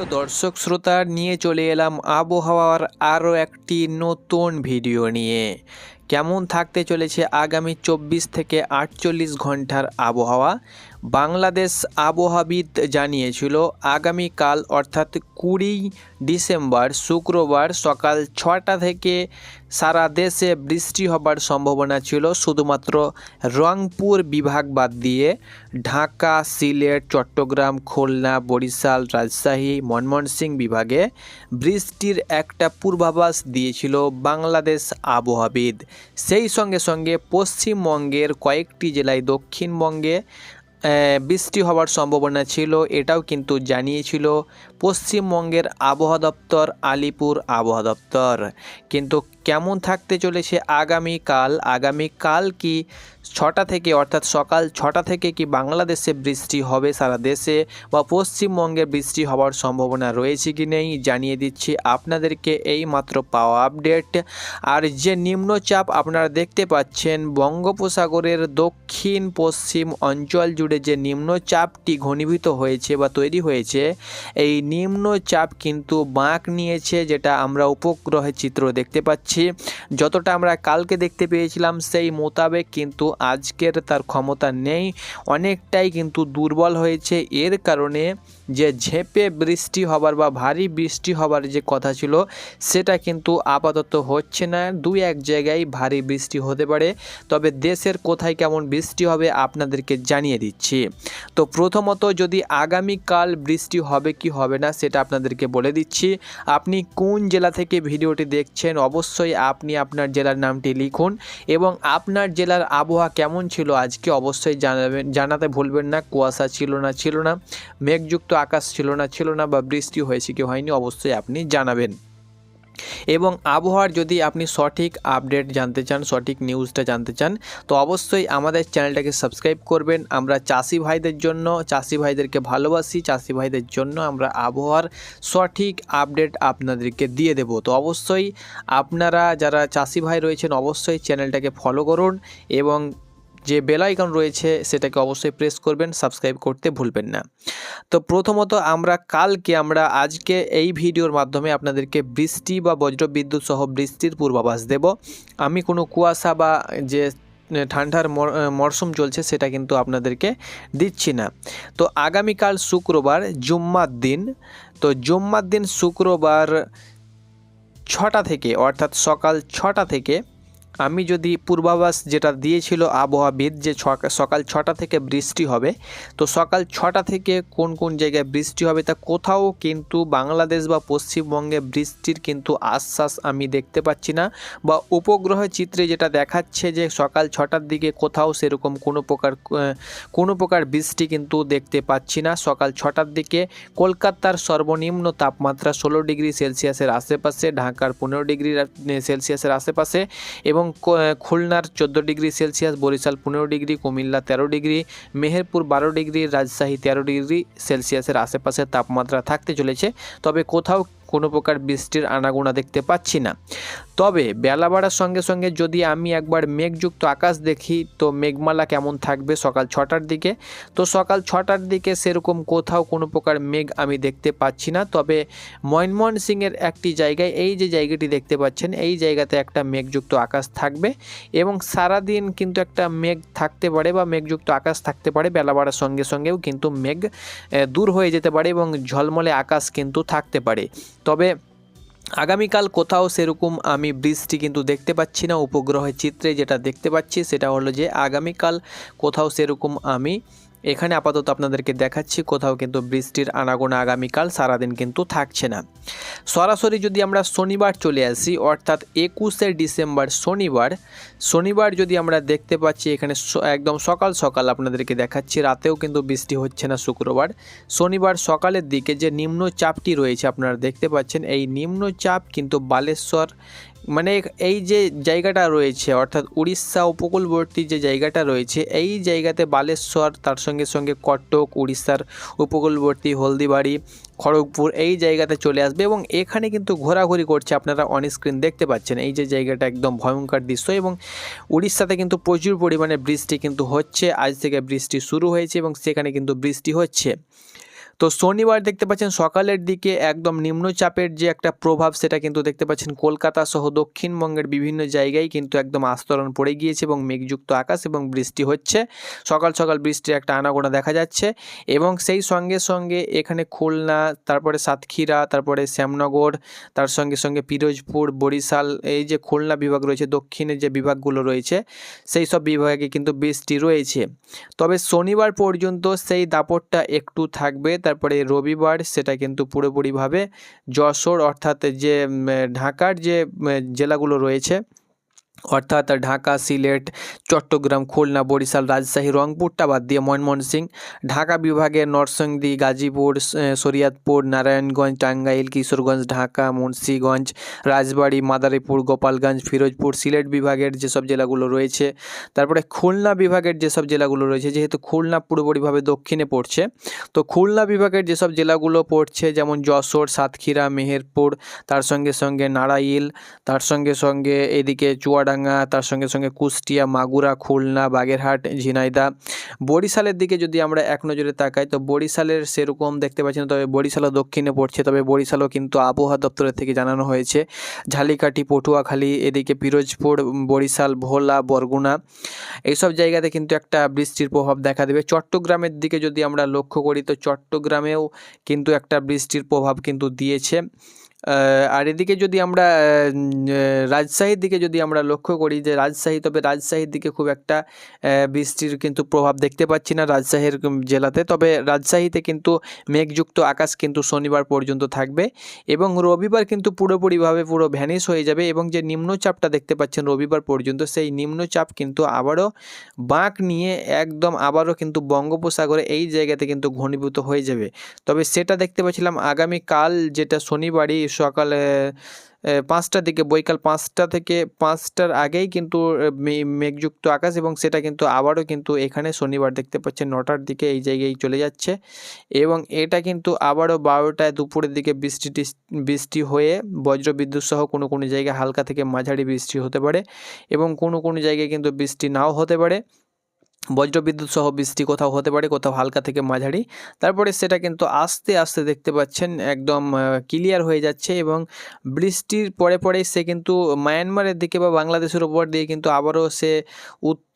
প্রিয় দর্শক শ্রোতা, নিয়ে চলে এলাম আবহাওয়ার আরও একটি নতুন ভিডিও নিয়ে। কেমন থাকতে চলেছে আগামী চব্বিশ থেকে আটচল্লিশ ঘণ্টার আবহাওয়া? বাংলাদেশ আবহাবিদ জানিয়েছিল, আগামীকাল, অর্থাৎ কুড়ি ডিসেম্বর, শুক্রবার সকাল ছটা থেকে সারা দেশে বৃষ্টি হবার সম্ভাবনা ছিল। শুধুমাত্র রংপুর বিভাগ বাদ দিয়ে ঢাকা, সিলেট, চট্টগ্রাম, খুলনা, বরিশাল, রাজশাহী, ময়মনসিংহ বিভাগে বৃষ্টির একটা পূর্বাভাস দিয়েছিল বাংলাদেশ আবহাবিদ সেই সঙ্গে সঙ্গে পশ্চিমবঙ্গের কয়েকটি জেলায় দক্ষিণবঙ্গে বৃষ্টি হওয়ার সম্ভাবনা ছিল এটাও কিন্তু জানিয়েছিল পশ্চিমবঙ্গের আবহাওয়া দপ্তর আলিপুর আবহাওয়া দপ্তর। কিন্তু কেমন থাকতে চলেছে আগামীকাল আগামীকাল কি ছটা থেকে, অর্থাৎ সকাল ছটা থেকে কি বাংলাদেশে বৃষ্টি হবে সারা দেশে বা পশ্চিমবঙ্গে বৃষ্টি হওয়ার সম্ভাবনা রয়েছে কি নেই জানিয়ে দিচ্ছি আপনাদেরকে এই মাত্র পাওয়া আপডেট। আর যে নিম্নচাপ আপনারা দেখতে পাচ্ছেন, বঙ্গোপসাগরের দক্ষিণ পশ্চিম অঞ্চল জুড়ে যে নিম্নচাপটি ঘনীভূত হয়েছে বা তৈরি হয়েছে, এই নিম্নচাপ কিন্তু বাঁক নিয়েছে যেটা আমরা উপগ্রহের চিত্র দেখতে পাচ্ছি। যতটা আমরা কালকে দেখতে পেয়েছিলাম সেই মোতাবেক কিন্তু আজকের তার ক্ষমতা নেই। অনেকটাই কিন্তু দুর্বল হয়েছে। এর কারণে যে ঝেঁপে বৃষ্টি হবার বা ভারী বৃষ্টি হবার যে কথা ছিল, সেটা কিন্তু আপাতত হচ্ছে না। দুই এক জায়গায় ভারী বৃষ্টি হতে পারে, তবে দেশের কোথায় কেমন বৃষ্টি হবে আপনাদেরকে জানিয়ে দিচ্ছি। তো প্রথমত যদি আগামীকাল বৃষ্টি হবে কি হবে না, সেটা আপনাদেরকে বলে দিচ্ছি। আপনি কোন জেলা থেকে ভিডিওটি দেখছেন, অবশ্যই আপনি আপনার জেলার নামটি লিখুন এবং আপনার জেলার আবহাওয়া কেমন ছিল আজকে অবশ্যই জানাবেন। জানাতে ভুলবেন না, কুয়াশা ছিল না ছিল না। মেঘযুক্ত আকাশ ছিল না ছিল না বা বৃষ্টি হয়েছে কি হয়নি, অবশ্যই আপনি জানাবেন। এবং আবহাওয়ার যদি আপনি সঠিক আপডেট জানতে চান, সঠিক নিউজটা জানতে চান, তো অবশ্যই আমাদের চ্যানেলটাকে সাবস্ক্রাইব করবেন। আমরা চাষি ভাইদের জন্য, চাষি ভাইদেরকে ভালোবাসি, চাষি ভাইদের জন্য আমরা আবহাওয়ার সঠিক আপডেট আপনাদেরকে দিয়ে দেব। তো অবশ্যই আপনারা যারা চাষি ভাই রয়েছেন, অবশ্যই চ্যানেলটাকে ফলো করুন এবং যে বেল আইকন রয়েছে সেটাকে অবশ্যই প্রেস করবেন সাবস্ক্রাইব করতে ভুলবেন না। তো প্রথমত আমরা, কালকে আমরা, আজকে এই ভিডিওর মাধ্যমে আপনাদেরকে বৃষ্টি বা বজ্রবিদ্যুৎ সহ বৃষ্টির পূর্বাভাস দেব। আমি কোনো কুয়াশা বা যে ঠান্ডার মর- মরশুম চলছে সেটা কিন্তু আপনাদেরকে দিচ্ছি না। তো আগামীকাল শুক্রবার, জুম্মার দিন। তো জুম্মার দিন শুক্রবার ছটা থেকে, অর্থাৎ সকাল ছটা থেকে আমি যদি পূর্বাভাস যেটা দিয়েছিল আবহাওয়াবিদ যে সকাল ছটা থেকে বৃষ্টি হবে, তো সকাল ছটা থেকে কোন কোন জায়গায় বৃষ্টি হবে তা কোথাও কিন্তু বাংলাদেশ বা পশ্চিমবঙ্গে বৃষ্টির কিন্তু আশ্বাস আমি দেখতে পাচ্ছি না বা উপগ্রহ চিত্রে যেটা দেখাচ্ছে যে সকাল ছটার দিকে কোথাও সেরকম কোনো প্রকার কোনো প্রকার বৃষ্টি কিন্তু দেখতে পাচ্ছি না। সকাল ছটার দিকে কলকাতার সর্বনিম্ন তাপমাত্রা ষোলো ডিগ্রি সেলসিয়াসের আশেপাশে, ঢাকার পনেরো ডিগ্রি সেলসিয়াসের আশেপাশে এবং খুলনার চোদ্দ ডিগ্রি সেলসিয়াস, বরিশাল পনেরো ডিগ্রি, কুমিল্লা তেরো ডিগ্রি, মেহেরপুর বারো ডিগ্রি, রাজশাহী তেরো ডিগ্রি সেলসিয়াসের আশেপাশের তাপমাত্রা থাকতে চলেছে। তবে কোথাও কোনো প্রকার বৃষ্টির আনাগোনা দেখতে পাচ্ছি না। তবে বেলা বাড়ার সঙ্গে সঙ্গে যদি আমি একবার মেঘযুক্ত আকাশ দেখি, তো মেঘমালা কেমন থাকবে সকাল ছটার দিকে? তো সকাল ছটার দিকে সেরকম কোথাও কোনো প্রকার মেঘ আমি দেখতে পাচ্ছি না। তবে ময়নমোহন সিংয়ের একটি জায়গায়, এই যে জায়গাটি দেখতে পাচ্ছেন, এই জায়গাতে একটা মেঘযুক্ত আকাশ থাকবে এবং সারাদিন কিন্তু একটা মেঘ থাকতে পারে বা মেঘযুক্ত আকাশ থাকতে পারে। বেলা বাড়ার সঙ্গে সঙ্গেও কিন্তু মেঘ দূর হয়ে যেতে পারে এবং ঝলমলে আকাশ কিন্তু থাকতে পারে। তবে আগামীকাল কোথাও সেরকম আমি বৃষ্টি কিন্তু দেখতে পাচ্ছি না, উপগ্রহের চিত্রে যেটা দেখতে পাচ্ছি সেটা হলো যে আগামীকাল কোথাও সেরকম আমি এখানে আপাতত আপনাদেরকে দেখাচ্ছি, কোথাও কিন্তু বৃষ্টির আনাগোনা আগামীকাল সারাদিন কিন্তু থাকছে না। সরাসরি যদি আমরা শনিবার চলে আসি, অর্থাৎ একুশে ডিসেম্বর শনিবার শনিবার যদি আমরা দেখতে পাচ্ছি, এখানে একদম সকাল সকাল আপনাদেরকে দেখাচ্ছি, রাতেও কিন্তু বৃষ্টি হচ্ছে না শুক্রবার। শনিবার সকালের দিকে যে নিম্নচাপটি রয়েছে, আপনারা দেখতে পাচ্ছেন, এই নিম্নচাপ কিন্তু বালেশ্বর মানে এই যে জায়গাটা রয়েছে, অর্থাৎ উড়িষ্যা উপকূলবর্তী যে জায়গাটা রয়েছে, এই জায়গাতে বালেশ্বর, তার সঙ্গে সঙ্গে কটক, উড়িষ্যার উপকূলবর্তী হলদিবাড়ি, খড়গপুর এই জায়গাতে চলে আসবে এবং এখানে কিন্তু ঘোরাঘুরি করছে আপনারা অন স্ক্রিন দেখতে পাচ্ছেন। এই যে জায়গাটা একদম ভয়ঙ্কর দৃশ্য এবং উড়িষ্যাতে কিন্তু প্রচুর পরিমাণে বৃষ্টি কিন্তু হচ্ছে। আজ থেকে বৃষ্টি শুরু হয়েছে এবং সেখানে কিন্তু বৃষ্টি হচ্ছে। তো শনিবার দেখতে পাচ্ছেন সকালের দিকে একদম নিম্নচাপের যে একটা প্রভাব, সেটা কিন্তু দেখতে পাচ্ছেন কলকাতা সহ দক্ষিণবঙ্গের বিভিন্ন জায়গায় কিন্তু একদম আস্তরণ পড়ে গিয়েছে এবং মেঘযুক্ত আকাশ এবং বৃষ্টি হচ্ছে। সকাল সকাল বৃষ্টির একটা আনাগোনা দেখা যাচ্ছে এবং সেই সঙ্গে সঙ্গে এখানে খুলনা, তারপরে সাতক্ষীরা, তারপরে শ্যামনগর, তার সঙ্গে সঙ্গে পিরোজপুর, বরিশাল, এই যে খুলনা বিভাগ রয়েছে, দক্ষিণের যে বিভাগগুলো রয়েছে, সেই সব বিভাগে কিন্তু বৃষ্টি রয়েছে। তবে শনিবার পর্যন্ত সেই দাপটটা একটু থাকবে তারপরে রবিবার সেটা কিন্তু পুরোপুরিভাবে যশোর অর্থাৎ যে ঢাকার যে জেলাগুলো রয়েছে অর্থাৎ ঢাকা, সিলেট, চট্টগ্রাম, খুলনা, বরিশাল, রাজশাহী, রংপুরটা বাদ দিয়ে ময়মনসিংহ, ঢাকা বিভাগের নরসিংদী, গাজীপুর শরীয়তপুর নারায়ণগঞ্জ, টাঙ্গাইল, কিশোরগঞ্জ, ঢাকা, মুন্সীগঞ্জ, রাজবাড়ী, মাদারীপুর, গোপালগঞ্জ, ফিরোজপুর, সিলেট বিভাগের যেসব জেলাগুলো রয়েছে। তারপরে খুলনা বিভাগের যেসব জেলাগুলো রয়েছে, যেহেতু খুলনা পুরোপুরিভাবে দক্ষিণে পড়ছে, তো খুলনা বিভাগের যেসব জেলাগুলো পড়ছে, যেমন যশোর, সাতক্ষীরা, মেহেরপুর, তার সঙ্গে সঙ্গে নাড়াইল তার সঙ্গে সঙ্গে এদিকে চুয়াডাঙ্গা তার সঙ্গে সঙ্গে কুষ্টিয়া, মাগুরা, খুলনা, বাগেরহাট, ঝিনাইদা। বরিশালের দিকে যদি আমরা এক নজরে তাকাই, তো বরিশালের সেরকম দেখতে পাচ্ছি না, তবে বরিশালও দক্ষিণে পড়ছে, তবে বরিশালও কিন্তু আবহাওয়া দপ্তরের থেকে জানানো হয়েছে। ঝালিকাঠি পটুয়াখালী, এদিকে পিরোজপুর, বরিশাল, ভোলা, বরগুনা এইসব জায়গাতে কিন্তু একটা বৃষ্টির প্রভাব দেখা দেবে। চট্টগ্রামের দিকে যদি আমরা লক্ষ্য করি, তো চট্টগ্রামেও কিন্তু একটা বৃষ্টির প্রভাব কিন্তু দিয়েছে। আর এদিকে যদি আমরা রাজশাহীর দিকে যদি আমরা লক্ষ্য করি যে রাজশাহী, তবে রাজশাহীর দিকে খুব একটা বৃষ্টির কিন্তু প্রভাব দেখতে পাচ্ছি না রাজশাহীর জেলাতে। তবে রাজশাহীতে কিন্তু মেঘযুক্ত আকাশ কিন্তু শনিবার পর্যন্ত থাকবে এবং রবিবার কিন্তু পুরোপুরিভাবে পুরো ভ্যানিশ হয়ে যাবে এবং যে নিম্নচাপটা দেখতে পাচ্ছেন রবিবার পর্যন্ত, সেই নিম্নচাপ কিন্তু আবারও বাঁক নিয়ে একদম আবারও কিন্তু বঙ্গোপসাগরে এই জায়গাতে কিন্তু ঘনীভূত হয়ে যাবে। তবে সেটা দেখতে পাচ্ছিলাম আগামীকাল যেটা শনিবারই সকালে পাঁচটার দিকে, বৈকাল পাঁচটা থেকে, পাঁচটার আগেই কিন্তু মেঘযুক্ত আকাশ এবং সেটা কিন্তু আবারও কিন্তু এখানে শনিবার দেখতে পাচ্ছেন, নটার দিকে এই জায়গায় চলে যাচ্ছে এবং এটা কিন্তু আবারও বারোটায় দুপুরের দিকে বৃষ্টি বৃষ্টি হয়ে বজ্রবিদ্যুৎ সহ কোনো কোনো জায়গায় হালকা থেকে মাঝারি বৃষ্টি হতে পারে এবং কোনো কোনো জায়গায় কিন্তু বৃষ্টি নাও হতে পারে। বজ্রবিদ্যুৎ সহ বৃষ্টি কোথাও হতে পারে, কোথাও হালকা থেকে মাঝারি। তারপরে সেটা কিন্তু আস্তে আস্তে দেখতে পাচ্ছেন, একদম ক্লিয়ার হয়ে যাচ্ছে এবং বৃষ্টির পরে পরেই সে কিন্তু মায়ানমারের দিকে বা বাংলাদেশের উপর দিয়ে কিন্তু আবারও সে উত-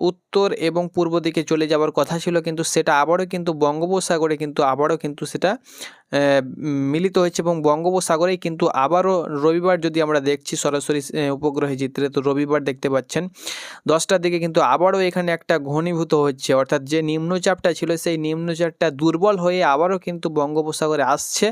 উত্তর এবং পূর্ব দিকে চলে যাওয়ার কথা ছিল। কিন্তু সেটা আবারও কিন্তু বঙ্গোপসাগরে কিন্তু আবারও কিন্তু সেটা মিলিত হয়েছে এবং বঙ্গোপসাগরেই কিন্তু আবারও রবিবার যদি আমরা দেখছি সরাসরি উপগ্রহে চিত্রে তো রবিবার দেখতে পাচ্ছেন। দশটার দিকে কিন্তু আবারও এখানে একটা ঘনীভূত হচ্ছে, অর্থাৎ যে নিম্নচাপটা ছিল, সেই নিম্নচাপটা দুর্বল হয়ে আবারও কিন্তু বঙ্গোপসাগরে আসছে।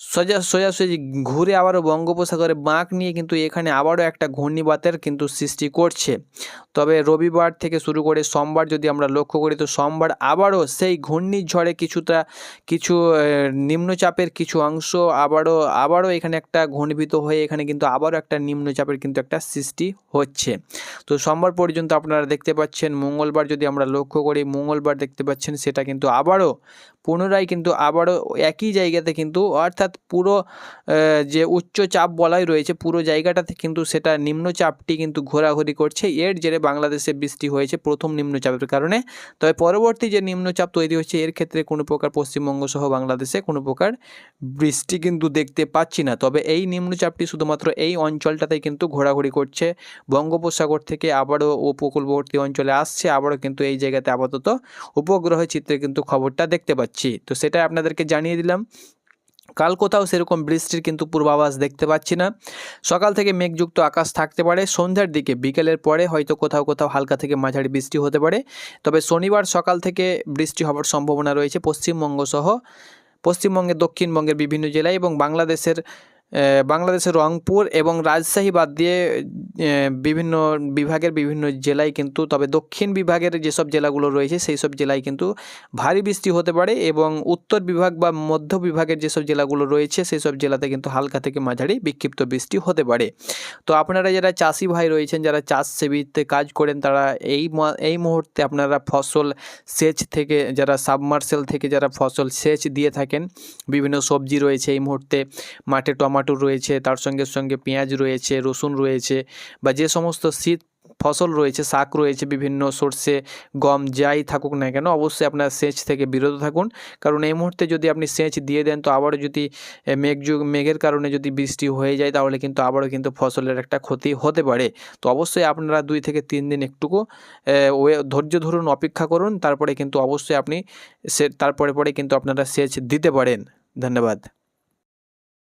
সোজা সোজাসুজি ঘুরে আবারও বঙ্গোপসাগরে বাঁক নিয়ে কিন্তু এখানে আবারও একটা ঘূর্ণিবাতের কিন্তু সৃষ্টি করছে। তবে রবিবার থেকে শুরু করে সোমবার যদি আমরা লক্ষ্য করি, তো সোমবার আবারও সেই ঘূর্ণিঝড়ে কিছুটা, কিছু নিম্নচাপের কিছু অংশ আবারও আবারও এখানে একটা ঘনীভূত হয়ে এখানে কিন্তু আবারও একটা নিম্নচাপের কিন্তু একটা সৃষ্টি হচ্ছে। তো সোমবার পর্যন্ত আপনারা দেখতে পাচ্ছেন, মঙ্গলবার যদি আমরা লক্ষ্য করি, মঙ্গলবার দেখতে পাচ্ছেন সেটা কিন্তু আবারও পুনরায় কিন্তু আবারও একই জায়গাতে কিন্তু, অর্থাৎ পুরো যে উচ্চ চাপ বলাই রয়েছে পুরো জায়গাটাতে কিন্তু সেটা নিম্নচাপটি কিন্তু ঘোরাঘুরি করছে। এর জেরে বাংলাদেশে বৃষ্টি হয়েছে প্রথম নিম্নচাপের কারণে। তবে পরবর্তী যে নিম্নচাপ তৈরি হচ্ছে, এর ক্ষেত্রে কোনো প্রকার পশ্চিমবঙ্গ সহ বাংলাদেশে কোনো প্রকার বৃষ্টি কিন্তু দেখতে পাচ্ছি না। তবে এই নিম্নচাপটি শুধুমাত্র এই অঞ্চলটাতেই কিন্তু ঘোরাঘুরি করছে। বঙ্গোপসাগর থেকে আবারও উপকূলবর্তী অঞ্চলে আসছে, আবারও কিন্তু এই জায়গাতে আপাতত উপগ্রহ চিত্রে কিন্তু খবরটা দেখতে পাচ্ছি। তো সেটা আপনাদেরকে জানিয়ে দিলাম। কাল কোথাও সেরকম বৃষ্টির কিন্তু পূর্বাভাস দেখতে পাচ্ছি না। সকাল থেকে মেঘযুক্ত আকাশ থাকতে পারে, সন্ধ্যার দিকে, বিকেলের পরে হয়তো কোথাও কোথাও হালকা থেকে মাঝারি বৃষ্টি হতে পারে। তবে শনিবার সকাল থেকে বৃষ্টি হওয়ার সম্ভাবনা রয়েছে পশ্চিমবঙ্গ সহ, পশ্চিমবঙ্গের দক্ষিণবঙ্গের বিভিন্ন জেলায় এবং বাংলাদেশের বাংলাদেশের রংপুর এবং রাজশাহী বাদ দিয়ে বিভিন্ন বিভাগের বিভিন্ন জেলায় কিন্তু, তবে দক্ষিণ বিভাগের যেসব জেলাগুলো রয়েছে সেই সব জেলায় কিন্তু ভারী বৃষ্টি হতে পারে এবং উত্তর বিভাগ বা মধ্য বিভাগের যেসব জেলাগুলো রয়েছে সেই সব জেলাতে কিন্তু হালকা থেকে মাঝারি বিক্ষিপ্ত বৃষ্টি হতে পারে। তো আপনারা যারা চাষি ভাই রয়েছেন, যারা চাষ সেবিতে কাজ করেন, তারা এই এই মুহূর্তে আপনারা ফসল সেচ থেকে, যারা সাবমার্সেল থেকে যারা ফসল সেচ দিয়ে থাকেন, বিভিন্ন সবজি রয়েছে এই মুহূর্তে, মাঠে টমাটো রয়েছে, তার সঙ্গে সঙ্গে পেঁয়াজ রয়েছে, রসুন রয়েছে বা যে সমস্ত শীত ফসল রয়েছে শাক রয়েছে বিভিন্ন সর্ষে গম যাই থাকুক না কেন অবশ্যই আপনার সেচ থেকে বিরত থাকুন। কারণ এই মুহূর্তে যদি আপনি সেচ দিয়ে দেন তো আবারও যদি এ, মেঘযুগ মেঘের কারণে যদি বৃষ্টি হয়ে যায় তাহলে কিন্তু আবারও কিন্তু ফসলের একটা ক্ষতি হতে পারে। তো অবশ্যই আপনারা দুই থেকে তিন দিন একটুকু ধৈর্য ধরুন অপেক্ষা করুন তারপরে কিন্তু অবশ্যই আপনি সে তারপরে পরে কিন্তু আপনারা সেচ দিতে পারেন। ধন্যবাদ।